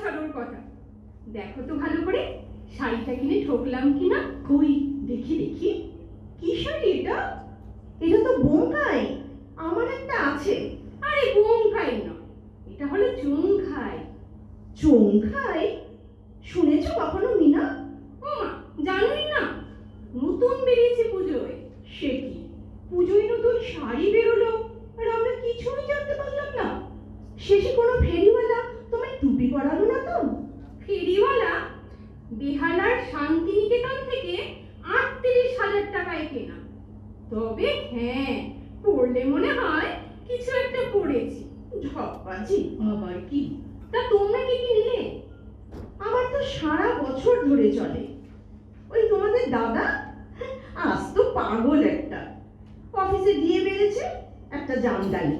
ছাড়ো ওর কথা। দেখো তো ভালো করে শাড়িটা কিনে ঠকলাম কিনা? কই? দেখি দেখি। কি শাড়ি এটা? এটা তো বোমকাই আমার একটা আছে। আরে বোম খাই না এটা হলো চুন খাই চোংখাই শুনেছো কখনো মিনা? ও মা জানোই না। নতুন বেরিয়েছে পুজোয়। সে কি? পুজোয় নতুন শাড়ি বেরোলো আর আমরা কিছুই জানতে পারলাম না। শেষে কোনো ফেরিওয়ালা তোমায় না তো? ফেরিওয়ালা বেহালার শান্তিনিকেতন থেকে আটত্রিশ হাজার টাকায় কেনা। তবে হ্যাঁ পড়লে মনে হয় কিছু একটা পড়েছি। ঢপবাজি আবার কি? তা তোমরা কি কি নিলে আমার তো সারা বছর ধরে চলে। ওই তোমাদের দাদা? আজ তো পাগল একটা। অফিসে দিয়ে বেড়েছে, একটা জামদানি।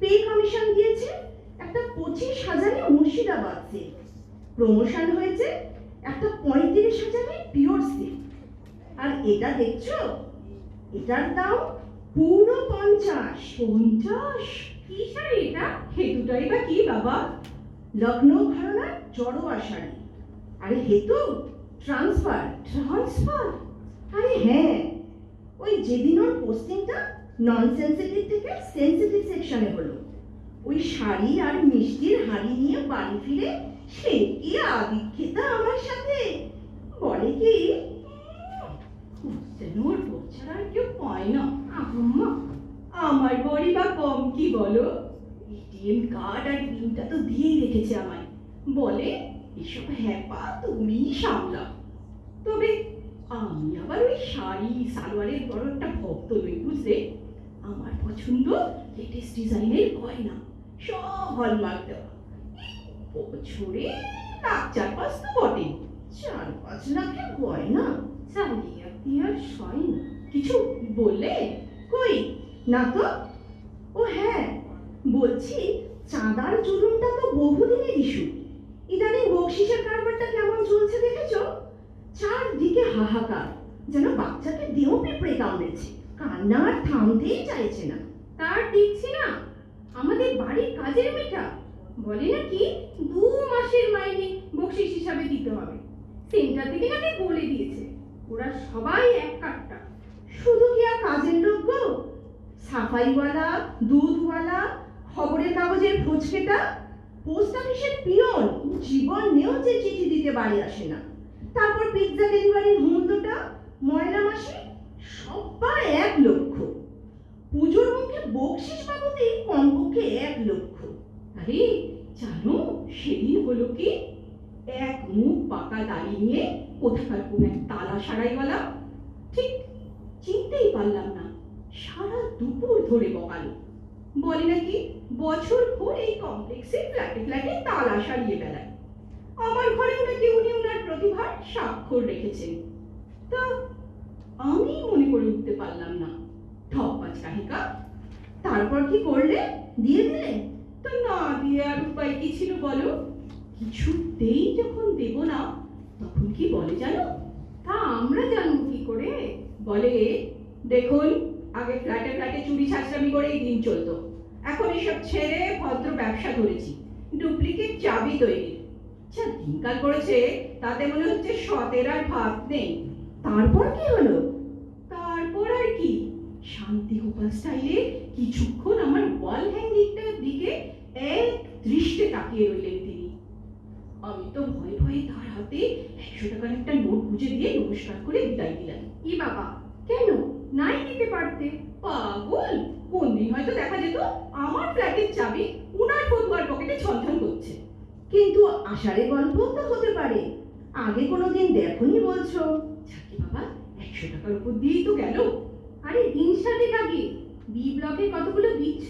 পে কমিশন দিয়েছে পঁচিশ হাজারে মুর্শিদাবাদ সিল্ক প্রমোশন হয়েছে একটা পঁয়ত্রিশ হাজারে পিওর সিল্ক আর এটা দেখছ? এটার দাম পুরো পঞ্চাশ। পঞ্চাশ? কি শাড়ি এটা? হে দুটাই বা কি বাবা? লখনৌ ঘরানার জড়োয়া শাড়ি। আরে হেতু ট্রান্সফার ট্রান্সফার আরে হ্যাঁ ওই যেদিন ওর পোস্টিংটা নন সেন্সিটিভ থেকে সেন্সিটিভ সেকশনে হলো। ওই শাড়ি আর মিষ্টির হাড়ি নিয়ে বাড়ি ফিরে সে কি আদিক্ষেতা আমার সাথে? বলে কি আমার বড়ি বা কম কি বলো? এটিএম কার্ড আর পিনটা তো দিয়েই রেখেছে আমায়। বলে, এসব হ্যাপা তুমি সামলাও। তবে আমি আবার ওই শাড়ি, সালোয়ারের বড় একটা ভক্ত নই, বুঝলে? আমার পছন্দ লেটেস্ট ডিজাইনের গয়না। সব হলমার্ক দেওয়া বছরে লাখ চার পাঁচ তো বটে। চার পাঁচ লাখের গয়না। চালিয়ে আর সয় না। কিছু বললে? কই? না তো? ও হ্যাঁ বলছি চাঁদার জুলুমটা তো বহুদিনের ইস্যু। ইদানিং বকশিসের কারবারটা কেমন চলছে দেখেছ? চারদিকে হাহাকার, যেন বাচ্চাকে দেহ পিঁপড়ে কামড়েছে। কান্না আর থামতেই চাইছে না। তার দেখছি না আমাদের বাড়ির কাজের মেয়েটা। বলে নাকি দু মাসের মাইনে বকশিস হিসাবে দিতে হবে। সেন্টার থেকে নাকি বলে দিয়েছে। ওরা সবাই এক কাটটা শুধু কি আর কাজের লোক গো? সাফাইওয়ালা, দুধওয়ালা, খবরের কাগজের ফুচকেটা পোস্ট অফিসের পিয়ন জীবন নিয়েও যে চিঠি দিতে বাড়ি আসে না। তারপর পিৎজা ডেলিভারির হুমদোটা, ময়না মাসে সবাই এক লক্ষ। পুজোর বকশিস বাবুতেই কমপক্ষে এক লক্ষ। আরে, জানো সেদিন হলো কি? এক মুখ পাকা দাড়ি নিয়ে কোথাকার কোন এক তালা সারাইওয়ালা? ঠিক চিনতেই পারলাম না, সারা দুপুর ধরে বকালো। বলে নাকি বছর ভোর এই কমপ্লেক্সে ফ্ল্যাটে ফ্ল্যাটে তালা সারিয়ে বেড়ায়। আমার ঘরেও নাকি উনি ওনার প্রতিভার স্বাক্ষর রেখেছেন। তা আমি মনে করে উঠতে পারলাম না। ঠকবাজ কাহিকা তারপর কি করলে? দিয়ে দিলে? তো না দিয়ে আর উপায় কি ছিল বলো? কিছুতেই যখন দেব না, তখন কি বলে জানো? তা আমরা জানব কি করে? বলে, দেখুন, আগে ফ্ল্যাটে ফ্ল্যাটে চুরি ছাঁচড়ামি করেই দিন চলতো। এখন এসব ছেড়ে ভদ্র ব্যবসা ধরেছি। ডুপ্লিকেট চাবি তৈরি। যা দিনকাল করেছে তাতে মনে হচ্ছে সতের আর ভাত নেই। তারপর কি হলো? শান্তি গোপাল স্টাইলে কিছুক্ষণ আমার ওয়াল হ্যাঙ্গিংটার দিকে এক দৃষ্টে তাকিয়ে রইলেন তিনি। আমি তো ভয়ে ভয়ে তার হাতে একশো টাকার একটা নোট বুঝে দিয়ে নমস্কার করে বিদায় দিলাম। ই বাবা কেন? নাই দিতে পারতে। পাগল! কোন দিন হয়তো দেখা যেত আমার ফ্ল্যাটের চাবি উনার ফতুয়ার পকেটে ছলছল করছে। কিন্তু আষাঢ়ে গল্প তো হতে পারে। আগে কোনোদিন দেখনি বলছো? বাবা একশো টাকার উপর দিয়েই তো গেল। আরে সাতেক আগে বি ব্লকে কতগুলো দিচ্ছ?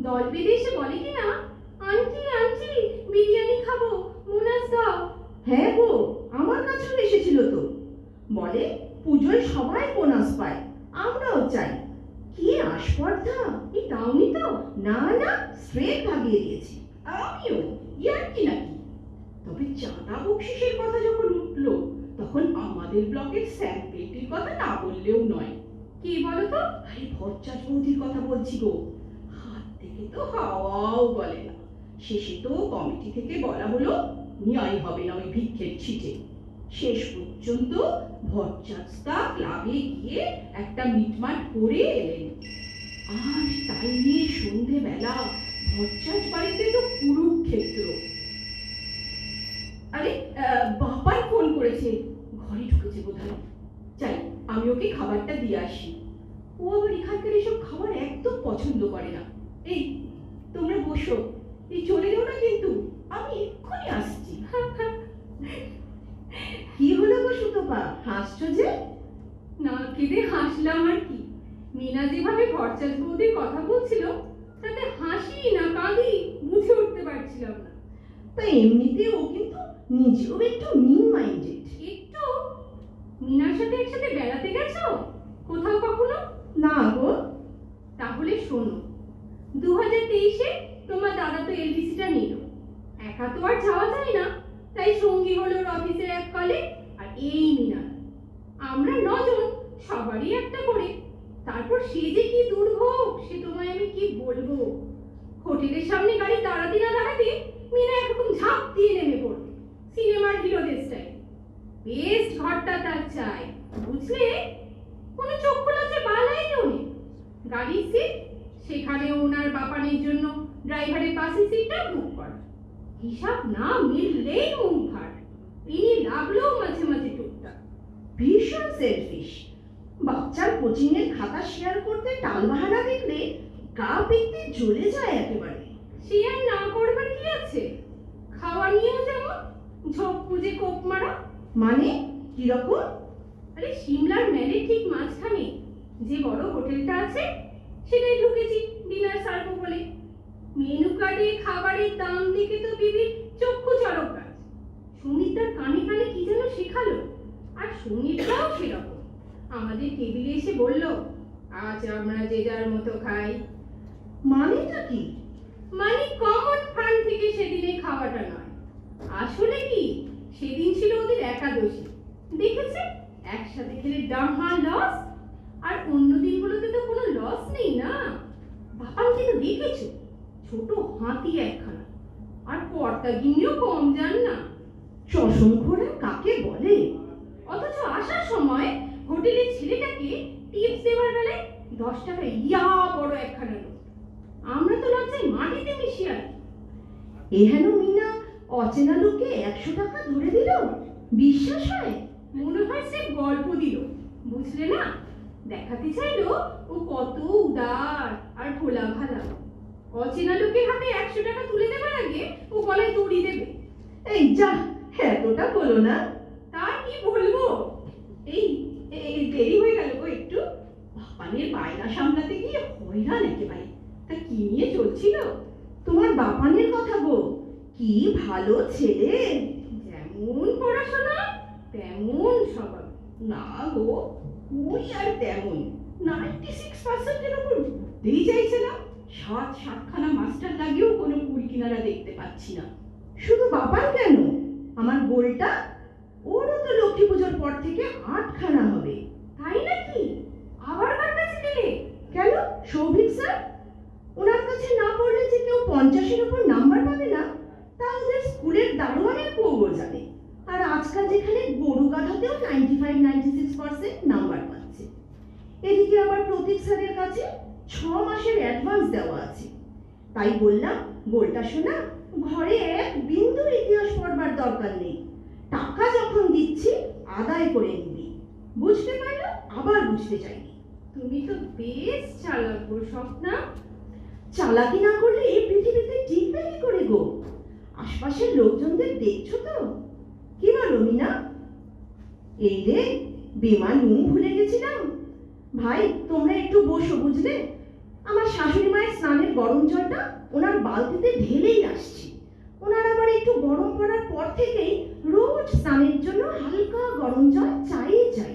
দল বেঁধে এসে বলে কি না? আন্টি আন্টি, বিরিয়ানি খাব, মোনাস দাও। হ্যাঁ গো, আমার কাছেও এসেছিল তো। বলে, পুজোয় সবাই বোনাস পায়, আমরাও চাই। কি আস্পর্ধা এই দাওনি তো। না না স্ট্রেট ভাগিয়ে দিয়েছি। আমিও ইয়ার কি নাকি। তবে চাঁদা বকশিসের কথা যখন উঠল, তখন আমাদের ব্লকের স্যাম্পেলটির কথা না বললেও নয়। কি বলো তো আরে ভরচাষ বৌদির কথা বলছি গো। হাত থেকে তো হাওয়াও বলে না। শেষে তো কমিটি থেকে বলা হলো নেওয়াই হবে না ওই ভিক্ষের ছিটে। শেষ পর্যন্ত ভট্টাস্তা ক্লাবে গিয়ে একটা মিটমাট করে এলেন। আর তাই নিয়ে সন্ধেবেলা ভট্টাচ বাড়িতে তো কুরুক্ষেত্র। আরে বাপাই ফোন করেছে। ঘরে ঢুকেছে বোধহয়। আমি ওকে খাবারটা দিয়ে আসি। ও আবার এখানকার এসব খাবার একদম পছন্দ করে না। এই তোমরা বসো। এই চলে যাও না কিন্তু। আমি এক্ষুনি আসছি। কি হলো গো সুতপা হাসছো যে? না কেঁদে হাসলাম আর কি। মিনা যেভাবে ভরচাস বৌদির কথা বলছিল তাতে হাসি না কাঁদি বুঝে উঠতে পারছিলাম না। তা এমনিতে ও কিন্তু নিজেও একটু মিন মাইন্ডেড মিনার সাথে একসাথে বেড়াতে গেছো? কোথাও কখনো? না গো। তাহলে শোনো দু হাজার তেইশে তোমার দাদা তো এলডিসিটা নিল। একা তো আর যাওয়া যায় না। তাই সঙ্গী হলো ওর অফিসের এক কলে আর এই মিনা আমরা নজন সবারই একটা করে। তারপর সে যে কি দুর্ভোগ সে তোমায় আমি কি বলব? হোটেলের সামনে গাড়ি দাঁড়াতে না দাঁড়াতে মিনা একরকম ঝাঁপ দিয়ে নেমে পড়বে সিনেমার হিরোদের স্টাইল বেস্ট ঘরটা তার চাই বুঝলে? কোনো চক্ষু লজ্জা বালাই নেই গাড়ির সিট সেখানে ওনার বাপানের জন্য ড্রাইভারের পাশে সিটটা বুক করা। হিসাব না মিললেই মুখ ভার। তিনি লাগলেও মাঝে মাঝে টুকটাক ভীষণ সেলফিশ বাচ্চার কোচিং এর খাতা শেয়ার করতে টালবাহানা দেখলে গা পিত্তে জ্বলে যায় একেবারে। আর না করবার কি আছে? খাওয়া নিয়েও যেমন ঝোপ পুজে কোপ মারা মানে কীরকম আরে সিমলার ম্যালের ঠিক মাঝখানে যে বড় হোটেলটা আছে সেটাই ঢুকেছি ডিনার সারবো বলে। মেনু কার্ডে খাবারের দাম দেখে তো বিবির চক্ষু চড়ক কাজ। সুমিতার কানে কানে কি যেন শেখালো আর সুমিতরাও সেরকম। আমাদের টেবিলে এসে বলল আজ আমরা যে যার মতো খাই। মানেটা কি? মানে কমন ফান্ড থেকে সেদিনে খাওয়াটা নয়। আসলে কি? সেদিন ছিল ওদের একাদশী। দেখেছে একসাথে খেলে ডামহা লস আর অন্য দিনগুলোতে তো কোনো লস নেই না। বাপানকে তো দেখেছ? ছোট হাতি একখানা। আর কর্তা গিন্নিও কম যান না? চশম ঘোরা কাকে বলে? অথচ আসার সময় হোটেলের ছেলেটাকে টিপস দেওয়ার বেলায় দশ টাকা ইয়া বড় একখানা আমরা তো লজ্জায় মাটিতে মিশিয়ে আছি এহেন মিনা অচেনা লোককে একশো টাকা ধরে দিল? বিশ্বাস হয়? মনে হয় সে গল্প দিল। বুঝলে না? দেখাতে চাইলো ও কত উদার আর খোলা ভালা। অচেনা লোকের হাতে একশো টাকা তুলে দেবার আগে ও গলায় দড়ি দেবে। এই যা এতটা বলো না। তার কি বলব? এই দেরি হয়ে গেল গো একটু। বাপানের বায়না সামলাতে গিয়ে হয়রান একেবারে। তা কি নিয়ে চলছিল? তোমার বাপানের কথা গো কি ভালো ছেলে। যেমন পড়াশোনা, তেমন স্বভাব না গো ওই আর তেমন। নাইনটি সিক্স পার্সেন্টের ওপর উঠতেই চাইছে না। সাত সাতখানা মাস্টার লাগেও কোনো কুল কিনারা দেখতে পাচ্ছি না। শুধু বাবার কেন? আমার গোলটা ওরও তো লক্ষ্মী পুজোর পর থেকে আটখানা হবে। তাই নাকি? আবার কার কাছে কেন? সৌভিক স্যার? ওনার কাছে না পড়লে যে কেউ পঞ্চাশের উপর নাম্বার পাবে না? তা ওদের স্কুলের দারোয়ানের বউও জানে আর আজকাল যেখানে গরু গাধাতেও ninety five ninety six percent number পাচ্ছে। এদিকে আবার প্রতীক স্যারের কাছে ছ মাসের অ্যাডভান্স দেওয়া আছে। তাই বললাম গোলটা শোনা ঘরে এক বিন্দু ইতিহাস পড়বার দরকার নেই। টাকা যখন দিচ্ছি আদায় করে নিবি। বুঝতে পারল আবার বুঝতে চাইবি। তুমি তো বেশ চালাক গো স্বপ্না। চালাকি না করলে এই পৃথিবীতে টিকবে কি করে গো? আশপাশের লোকজনদের দেখছ তো? কি বলো মিনা? এই রে বিমান নুন ভুলে গেছিলাম। ভাই তোমরা একটু বসো বুঝলে? আমার শাশুড়ি মায়ের স্নানের গরম জলটা ওনার বালতিতে ঢেলেই আসছি। ওনার আবার একটু গরম পড়ার পর থেকেই রোজ স্নানের জন্য হালকা গরম জল চাই। চাই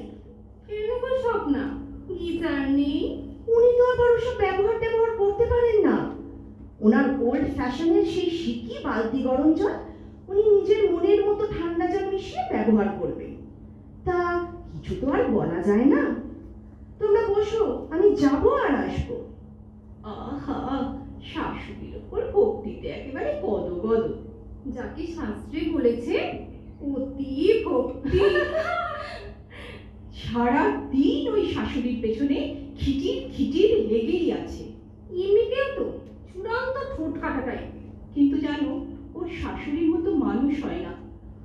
এরকম স্বপ্না গিজার নেই উনি তো আবার ওসব ব্যবহার ট্যাবহার করতে পারেন না। ওনার ওল্ড ফ্যাশনের সেই সিকি বালতি গরম জল, উনি নিজের মনের মতো ঠান্ডা জল মিশিয়ে ব্যবহার করবেন। তা কিছু তো আর বলা যায় না। তোমরা বসো, আমি যাব আর আসব। আহা, শাশুড়ির ওপর ভক্তিতে একেবারে গদ যাকে শাস্ত্রে বলেছে? অতি ভক্তি। সারা দিন ওই শাশুড়ির পেছনে খিটির খিটির লেগেই আছে। এমনিতেও তো। চূড়ান্ত ঠোঁট কাটা টাইপ কিন্তু জানো, ওর শাশুড়ির মতো মানুষ হয় না।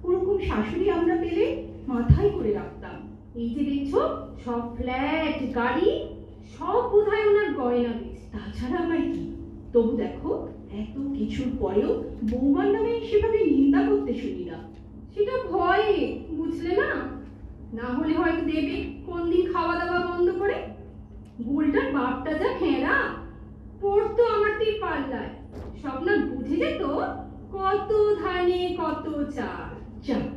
ওরকম শাশুড়ি আমরা পেলে মাথায় করে রাখতাম। এই যে দেখছ, সব ফ্ল্যাট, গাড়ি, সব বোধহয় ওনার গয়না তাছাড়া আবার কি? তবু দেখো, এত কিছুর পরেও বৌমার নামে সেভাবে নিন্দা করতে শুনি না। সেটা ভয়ে, বুঝলে না? না হলে হয়তো দেবে কোন দিন খাওয়া দাওয়া বন্ধ করে। গোলটার বাপটা যা ফেরা পড়তো আমার তে পাল্লায়। স্বপ্ন বুঝে যেত কত ধানে, কত চাল। যাক,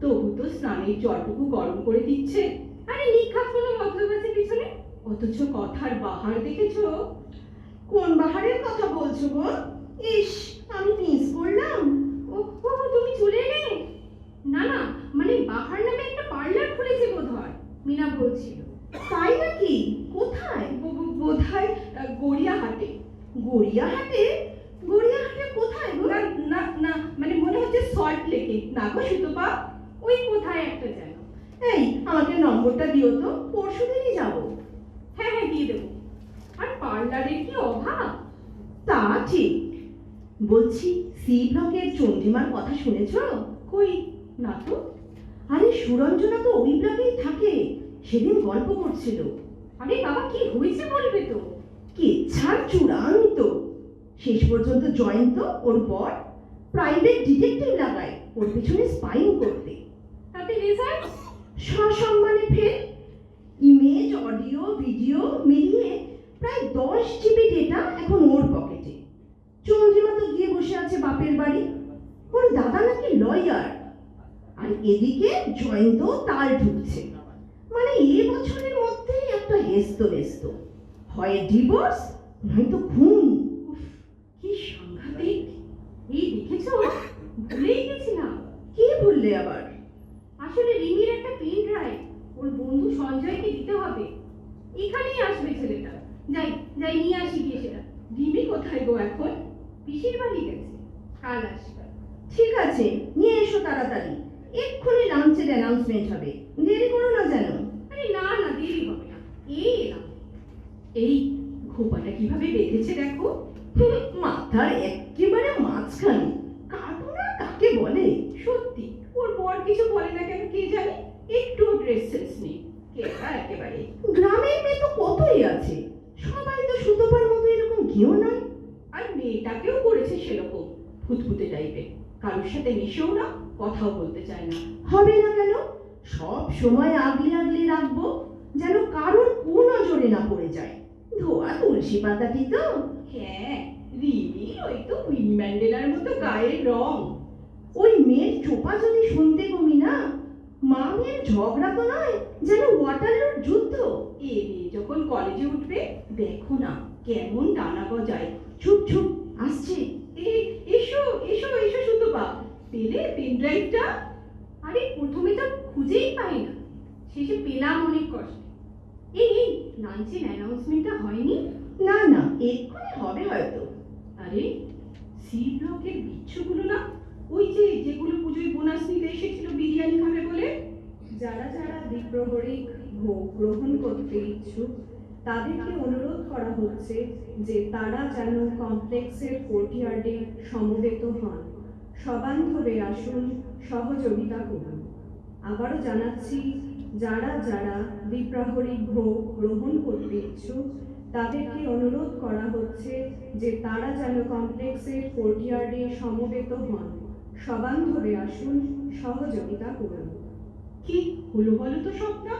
তবু তো স্নানের জলটুকু গরম করে দিচ্ছে। আরে নিখাত কোনো মতলব আছে পিছনে? অথচ কথার বাহার দেখেছ? কোন বাহারের কথা বলছো গো? ইস, আমি মিস করলাম ও হো, তুমি চলে এলে না না মানে বাহার নামে একটা পার্লার খুলেছে বোধ হয় মিনা বলছিল তাই নাকি কোথায় বোধহয় গড়িয়াহাটে? গড়িয়াহাটে কোথায় গো? না না মানে মনে হচ্ছে সল্ট লেকে না গো সুতপা ওই কোথায় একটা যেন এই আমাকে নম্বরটা দিও তো পরশু দিনই যাব। হ্যাঁ হ্যাঁ দিয়ে দেবো। আর পার্লারের কি অভাব? তা ঠিক। বলছি সি ব্লকের চন্দ্রিমার কথা শুনেছ? কই? না তো। আরে সুরঞ্জনা তো ওই ব্লকেই থাকে। সেদিন গল্প করছিল। আরে বাবা কি হয়েছে বলবে তো? কেচ্ছার চূড়ান্ত। শেষ পর্যন্ত জয়ন্ত ওর পর প্রাইভেট ডিটেকটিভ লাগায়, ওর পিছনে স্পাইং করতে। তাতে রেজাল্ট সসম্মানে ফের ইমেজ অডিও ভিডিও মিলিয়ে প্রায় দশ জিবি ডেটা এখন ওর পকেটে চন্দ্রিমা তো গিয়ে বসে আছে বাপের বাড়ি। ওর দাদা নাকি লয়ার আর এদিকে জয়ন্ত তাল ঢুকছে। মানে এ বছরের মধ্যেই একটা হেস্ত বেস্ত হয় ডিভোর্স নয়তো খুন কি সাংঘাতিক এই দেখেছ ভুলেই গেছিলাম কি বললে আবার আসলে রিমির একটা পেন ড্রাইভ ওর বন্ধু সঞ্জয়কে দিতে হবে এখানেই আসবে ছেলেটা যাই যাই নিয়ে আসি গিয়ে সেটা রিমি কোথায় গো এখন পিসির বাড়ি গেছে কাল আসবে ঠিক আছে নিয়ে এসো তাড়াতাড়ি এক্ষুনি লাঞ্চের অ্যানাউন্সমেন্ট হবে দেরি করো না যেন আরে না না দেরি হবে না এই এলাম এই খোপাটা কীভাবে বেঁধেছে দেখো? মাথার একেবারে মাঝখানে। কাটুনা কাকে বলে? সত্যি, ওর বর কিছু বলে না কেন কে জানে? একটু ড্রেস সেন্স নেই। একেবারে। গ্রামের মেয়ে তো কতই আছে? সবাই তো সুতোপার মতো এরকম ঘিও নয়। আর মেয়েটাকেও করেছে সেরকম ফুতফুতে টাইপের কারোর সাথে মিশেও না, কথাও বলতে চায় না। হবে না কেন? সব সময় আগলে আগলে রাখব, যেন কারোর কুনজরে না পড়ে যায়। ধোয়া তুলসী পাতাটি তো? হ্যাঁ রিমি ওই তো উইনি ম্যান্ডেলার মতো গায়ের রং। ওই মেয়ের চোপা যদি শুনতে কমি না মা মেয়ের ঝগড়া তো নয় যেন ওয়াটারলুর যুদ্ধ। এ মেয়ে যখন কলেজে উঠবে দেখো না কেমন ডানা গজায়। চুপ চুপ আসছে। এ এসো এসো এসো সুতপা। পেলে পেন ড্রাইভটা আরে প্রথমে তো খুঁজেই পাই না। শেষে পেলাম অনেক কষ্ট। এই এই লাঞ্চের অ্যানাউন্সমেন্টটা হয়নি। না না এক্ষুনি হবে হয়তো। আরে সি ব্লকের বিচ্ছুগুলো না? ওই যে যেগুলো পুজোয় বোনাস নিতে এসেছিল বিরিয়ানি খাবে বলে? যারা যারা বিপ্রহরিক ভোগ গ্রহণ করতে ইচ্ছুক তাদেরকে অনুরোধ করা হচ্ছে যে তারা যেন কমপ্লেক্সের কোর্টইয়ার্ডে সমবেত হন। সবান্ধবে আসুন সহযোগিতা করুন। আবারও জানাচ্ছি যারা যারা বিপ্রহরিক ভোগ গ্রহণ করতে ইচ্ছুক, তাদেরকে অনুরোধ করা হচ্ছে যে তারা যেন কমপ্লেক্সের কোর্টইয়ার্ডে সমবেত হন। সবান সবান্ধবে আসুন, সহযোগিতা করুন। কি? হলো বলো তো স্বপ্না?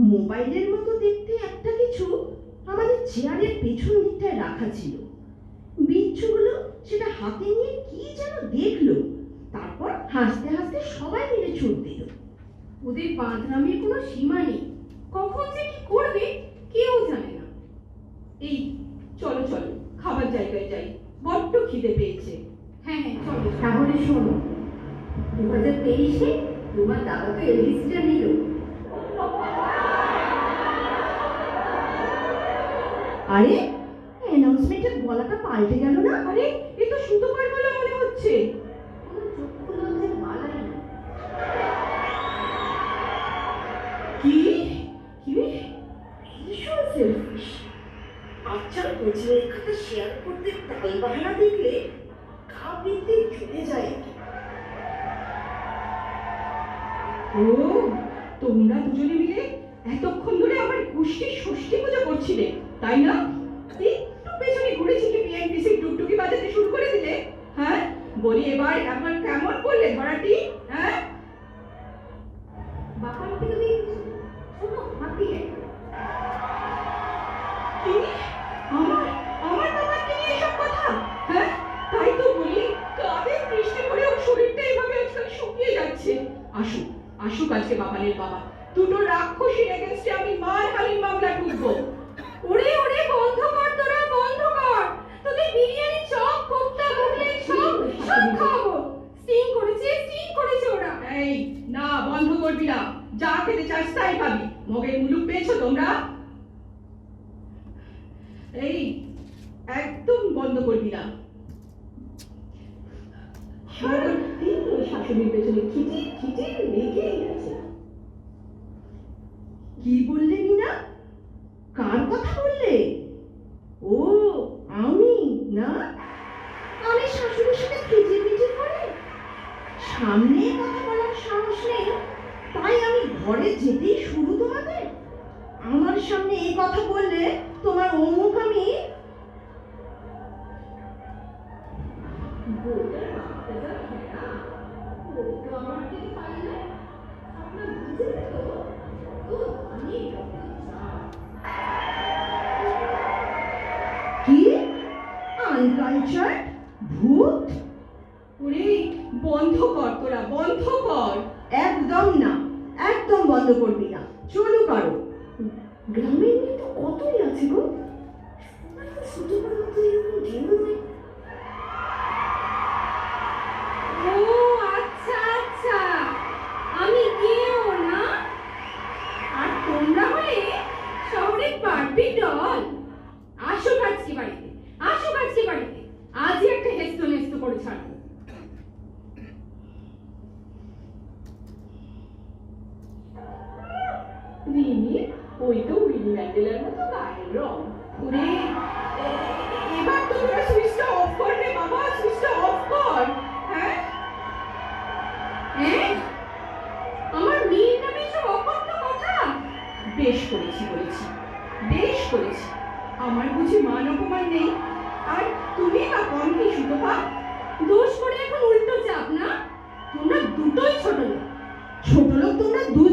মোবাইলের মতো দেখতে একটা কিছু আমাদের চেয়ারের পেছন দিকটায় রাখা ছিল। বিচ্ছুগুলো সেটা হাতে নিয়ে কি যেন দেখল, তারপর হাসতে হাসতে সবাই মিলে ছুট দিল। ওদের বাঁধরামের কোনো সীমা নেই। কখন যে কি করবে কেউ জানে না। এই চলো চলো খাবার জায়গায় যাই। বড্ড খিদে পেয়েছে। হ্যাঁ হ্যাঁ চলো। তাহলে শোনো দু হাজার তেইশে তোমার দাদা তো এলডিসিটা নিল। আরে অ্যানাউন্সমেন্টের গলাটা পাল্টে গেল না? আরে এ তো সুতোপার গলা মনে হচ্ছে। কি? কি? ভীষণ সেলফিশ খাতা শেয়ার করতে তাল বাহানা দেখলে খাবিতে যায় ও, তোমরা দুজনে মিলে এতক্ষণ ধরে আমার গোষ্ঠী ষষ্ঠী পূজা করছিলে, তাই না? আমার আমার এসব কথা? হ্যাঁ? তাই তো বলি বৃষ্টি পড়ে ওর শরীরটা আজকাল শুকিয়ে যাচ্ছে। আসুক আসুক আজকে বাবা। দুটো রাক্ষসীর এগেনস্টে আমি মামলা ওরে ওরে বন্ধ কর তোরা বন্ধ কর তোদের বিরিয়ানি সব সব খাব করেছে করেছে ওরা। এই, না, বন্ধ করবি না। যা খেতে চাস তাই পাবি মগের মুলুক পেয়েছ তোমরা? এই একদম বন্ধ করবি না। সারাদিন ওই শাশুড়ির পেছনে খিচির খিচির লেগেই আছে। কি বললে মিনা? দোষ করে এখন উল্টো চাপ না? তোমরা দুটোই ছোট লোক। ছোট লোক তোমরা দুজন